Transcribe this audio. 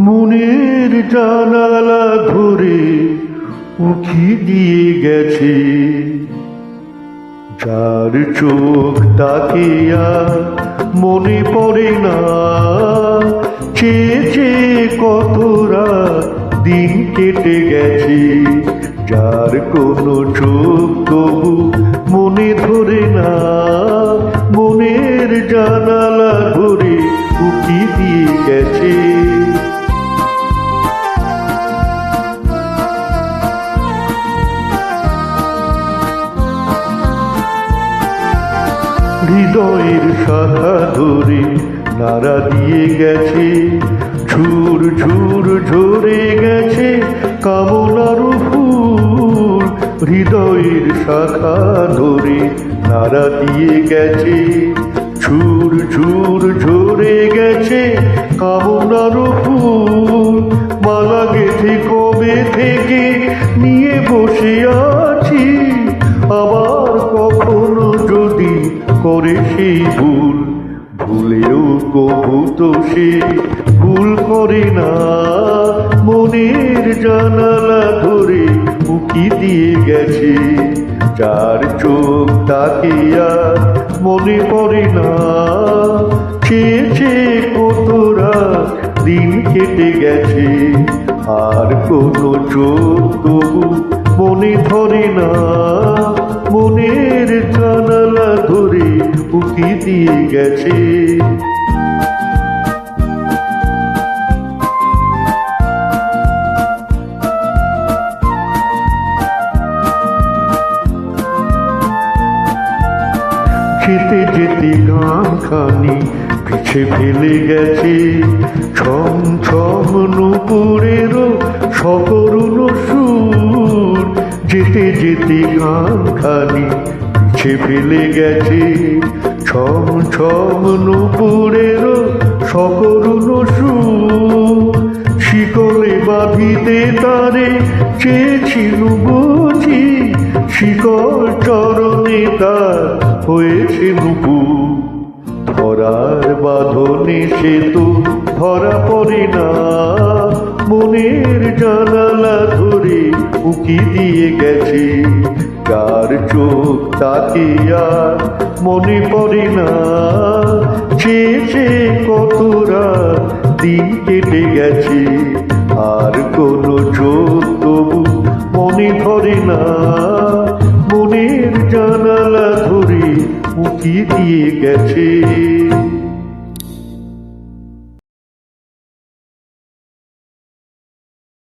মনের জানালা ধরে উঠি দিয়ে গেছে। যার চোখ তাকে মনে পড়ে না। চেয়ে চেয়ে কত দিন কেটে গেছে। যার কোনো চোখ তবু মনে ধরে না। মনের জানালা ধরে উঠি দিয়ে গেছে। হৃদয়ের শাখা ধরে নাড়া দিয়ে গেছে। ঝুর ঝুর, ঝরে গেছে কামনার ফুল। হৃদয়ের শাখা ধরে নাড়া দিয়ে গেছে। ঝুর ঝুর, ঝরে গেছে কামনার ফুল। মালা গেথে কবে থেকে নিয়ে বসে করে সেই ভুল, ভুলেও কবু তো সে ভুল করে না। মনের জানালা ধরে উকি দিয়ে গেছে, যার চোখ তাকে আর মনে পড়ে না। চেয়েছে কতরা দিন কেটে গেছে, আর কোনো চোখ তবু মনে ধরে না। মনের জানালা ধরে উকি দিয়ে গেছে। যেতে যেতে গান খানি পিছে ফেলে গেছে। ছম ছম নুপুরের সকরুণ সুর যেতে যেতে গান খানি পিছে ফেলে গেছে। ছম ছম নুপুরের সকরুণ সুর শিকলে বাঁধিতে তারে চেয়েছিল বুঝি। শিকল চরণে তার হয়েছে নুপু। ধরার বাঁধনে সে তো ধরা পড়ে না। মনের জানালা ধরে উকি দিয়ে গেছে। যার চোখ তাকিয়া মনে পড়ে না চেয়েছে কত রাত দিন কেটে গেছে, আর কোনো চোখ তবু মনে ধরে না। মনের জানালা ধরে উকি দিয়ে গেছে।